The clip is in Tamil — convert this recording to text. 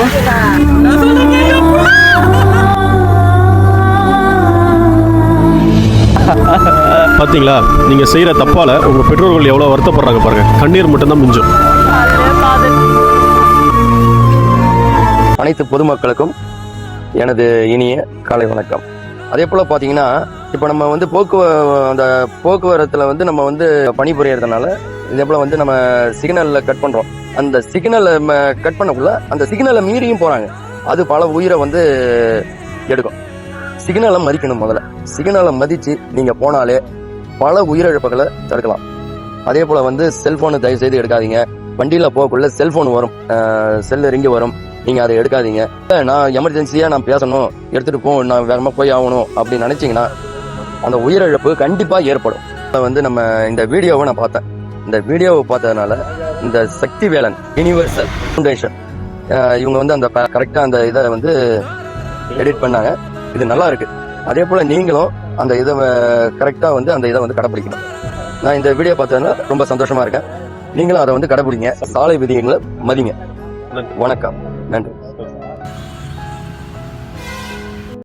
oh. பார்த்தீங்களா நீங்கள் செய்கிற தப்பால் உங்கள் பெற்றோர்கள் எவ்வளோ வருத்தப்படுறாங்க பாருங்கள் கண்ணீர் மட்டும்தான் மிஞ்சும். அனைத்து பொதுமக்களுக்கும் எனது இனிய காலை வணக்கம். அதே போல் பார்த்தீங்கன்னா இப்போ நம்ம வந்து போக்குவ அந்த போக்குவரத்தில் வந்து நம்ம வந்து பணிபுரியறதுனால இதே போல் வந்து நம்ம சிக்னலில் கட் பண்ணுறோம் அந்த சிக்னலை கட் பண்ணக்குள்ள அந்த சிக்னலை மீறியும் போகிறாங்க அது பல உயிரை வந்து எடுக்கும். சிக்னலை மதிக்கணும் முதல்ல. சிக்னலை மதித்து நீங்கள் போனாலே பல உயிரிழப்புகளை தடுக்கலாம். அதே போல் வந்து செல்ஃபோனு தயவு செய்து எடுக்காதீங்க. வண்டியில் போகக்குள்ள செல்ஃபோன் வரும். செல்லு ரிங்கு வரும். நீங்க அதை எடுக்காதீங்க. நான் எமர்ஜென்சியா நான் பேசணும். எடுத்துட்டு போ நான் வேகமா போய் ஆகணும் அப்படின்னு நினைச்சீங்கன்னா அந்த உயிரிழப்பு கண்டிப்பா ஏற்படும். வந்து நம்ம இந்த வீடியோவை நான் பார்த்தேன். இந்த வீடியோவை பார்த்ததுனால இந்த சக்தி வேலன் யூனிவர்சல் ஃபவுண்டேஷன் இவங்க வந்து அந்த கரெக்டாக அந்த இதை வந்து எடிட் பண்ணாங்க. இது நல்லா இருக்கு. அதே போல் நீங்களும் அந்த இதை கரெக்டாக வந்து அந்த இதை வந்து கடைப்பிடிக்கணும். நான் இந்த வீடியோ பார்த்ததுன்னா ரொம்ப சந்தோஷமா இருக்கேன். நீங்களும் அதை வந்து கடைபிடிங்க சாலை விதிகளை மதிங்க. வணக்கம். நன்றி.